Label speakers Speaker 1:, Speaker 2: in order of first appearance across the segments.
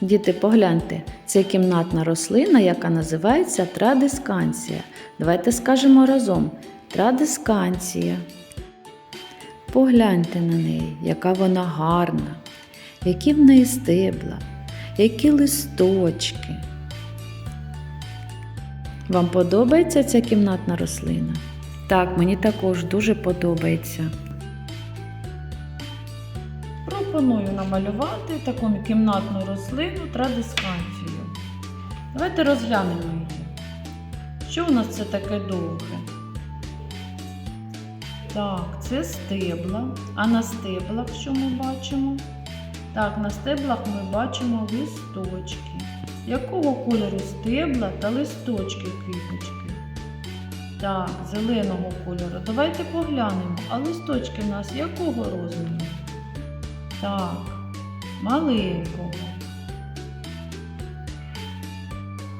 Speaker 1: Діти, погляньте, це кімнатна рослина, яка називається традисканція. Давайте скажемо разом: традисканція. Погляньте на неї, яка вона гарна, які в неї стебла, які листочки. Вам подобається ця кімнатна рослина? Так, мені також дуже подобається. Пропоную намалювати таку кімнатну рослину традисканцію. Давайте розглянемо її. Що у нас це таке довге? Так, це стебла. А на стеблах що ми бачимо? Так, на стеблах ми бачимо листочки. Якого кольору стебла та листочки квіточки? Так, зеленого кольору. Давайте поглянемо. А листочки в нас якого розміру? Так, маленького.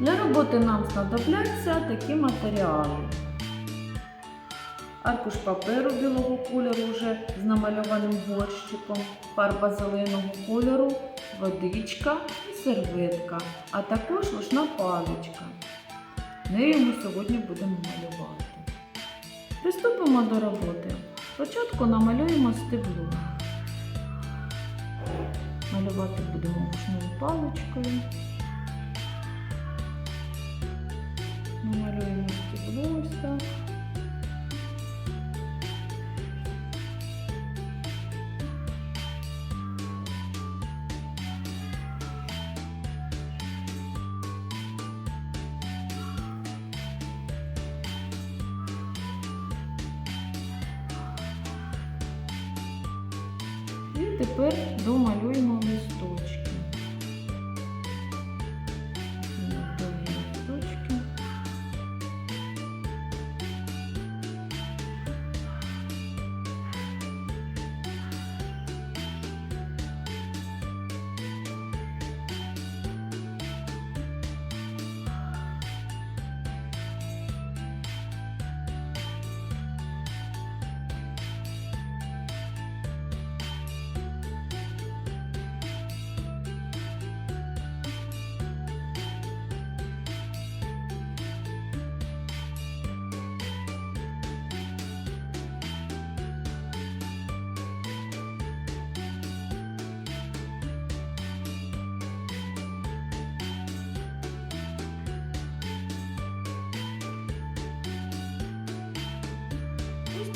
Speaker 1: Для роботи нам знадобляться такі матеріали. Аркуш паперу білого кольору вже з намальованим горщиком, фарба зеленого кольору, водичка і серветка, а також рушна паличка. Нею ми сьогодні будемо малювати. Приступимо до роботи. Спочатку намалюємо стебло. Малювати будемо рушною паличкою. Намалюємо ці ось І тепер домалюємо листочки.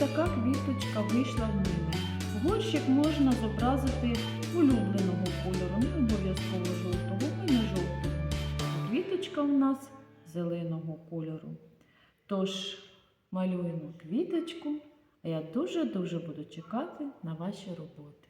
Speaker 1: Така квіточка вийшла в мене. Горщик можна зобразити улюбленого кольору, не обов'язково жовтого і не жовтого. Квіточка у нас зеленого кольору. Тож малюємо квіточку, а я дуже-дуже буду чекати на ваші роботи.